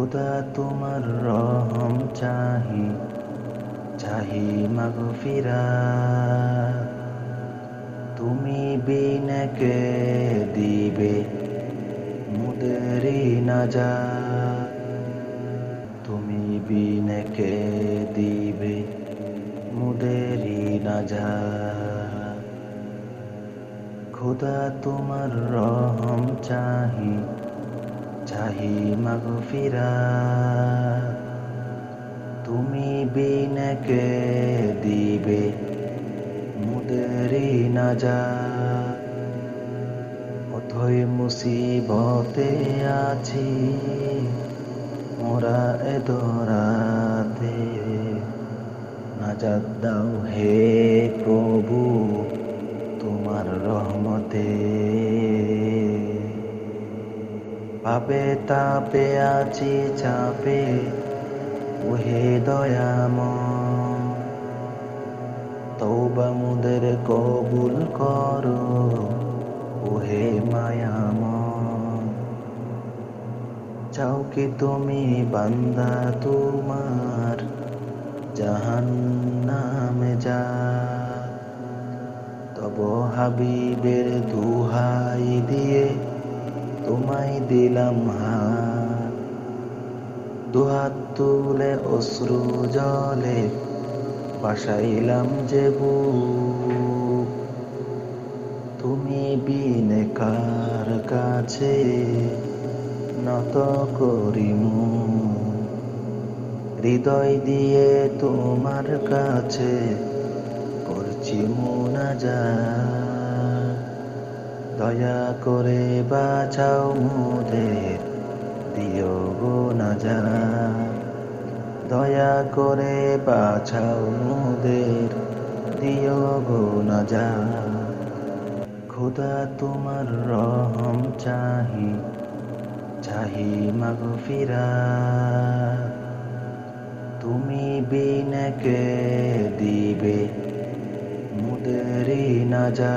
খোদা তোমার রহম চাহি চাহি মাগো ফিরা তুমি বিনকে দিবে মুদেরি নাজা তুমি বিনকে দিবে মুদেরি নাজা খুদা তোমার রহম চাহি চাহি মাগফিরা। তুমি বিনকে দিবে মুদেরি নাজা অথই মুসিবতে আছি মোরা এ দরাতে। নাজাদ দাও হে প্রভু, তোমার রহমতে পাপে তাপে আছি চাপে, ওহে দয়াম তৌবা মুদের কবুল করো, ওহে মায়াম চাও কি তুমি বান্দা তোমার জাহান নামে যা। তব হাবিবের দুহাই দিয়ে তোমায় দিলাম হাত। দুহাত তুলে অশ্রু জলে বাসাইলাম যে তুমি বিনে কার কাছে নত করিমু। হৃদয় দিয়ে তোমার কাছে করছি মুনাজা দয়া করে বাঁচাও মুদের, দিও গো নাজা দয়া করে বাঁচাও মুদের, দিও গো না নাজা খোদা তোমার রহম চাহি চাহি মাগফিরা তুমি বিনকে দিবে মুদেরি নাজা